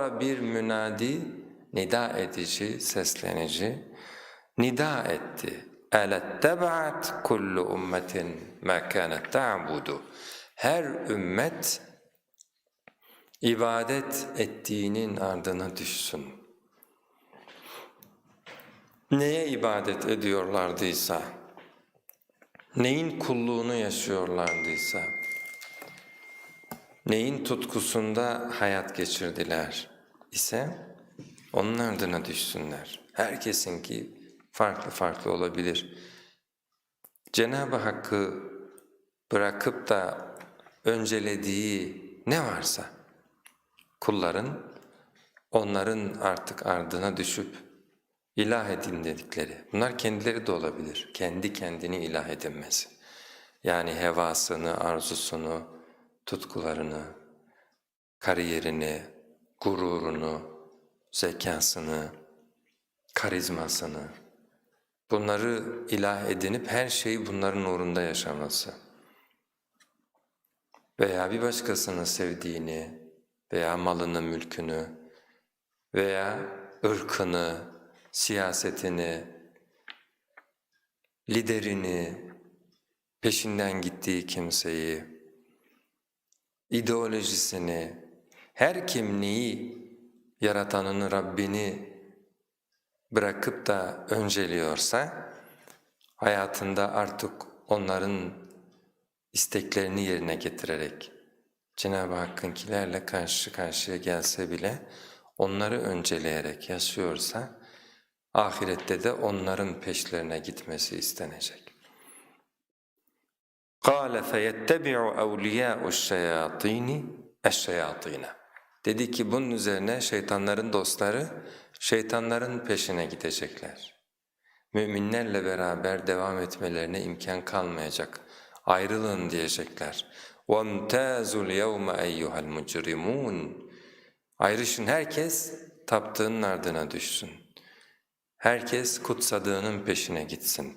sonra bir münadi, nida edici, seslenici, nida etti. اَلَتَّبَعَتْ كُلُّ اُمَّةٍ مَا كَانَتْ تَعْبُدُ Her ümmet ibadet ettiğinin ardına düşsün. Neye ibadet ediyorlardıysa, neyin kulluğunu yaşıyorlardıysa, neyin tutkusunda hayat geçirdiler ise onun ardına düşsünler. Herkesinki farklı farklı olabilir. Cenab-ı Hakk'ı bırakıp da öncelediği ne varsa kulların onların artık ardına düşüp ilah edin dedikleri. Bunlar kendileri de olabilir. Kendi kendini ilah edinmesi. Yani hevasını, arzusunu, tutkularını, kariyerini, gururunu, zekasını, karizmasını, bunları ilah edinip her şeyi bunların uğrunda yaşaması veya bir başkasının sevdiğini veya malını, mülkünü veya ırkını, siyasetini, liderini, peşinden gittiği kimseyi, ideolojisini, her kim neyi, yaratanını, Rabbini bırakıp da önceliyorsa, hayatında artık onların isteklerini yerine getirerek Cenab-ı Hakk'ınkilerle karşı karşıya gelse bile onları önceleyerek yaşıyorsa ahirette de onların peşlerine gitmesi istenecek. قَالَ فَيَتَّبِعُ أَوْلِيَاءُ الشَّيَاطِينِ اَشَّيَاطِينَ Dedi ki bunun üzerine şeytanların dostları şeytanların peşine gidecekler. Müminlerle beraber devam etmelerine imkan kalmayacak. Ayrılın diyecekler. وَامْتَازُوا الْيَوْمَ اَيُّهَا الْمُجْرِمُونَ Ayrışın herkes taptığının ardına düşsün. Herkes kutsadığının peşine gitsin.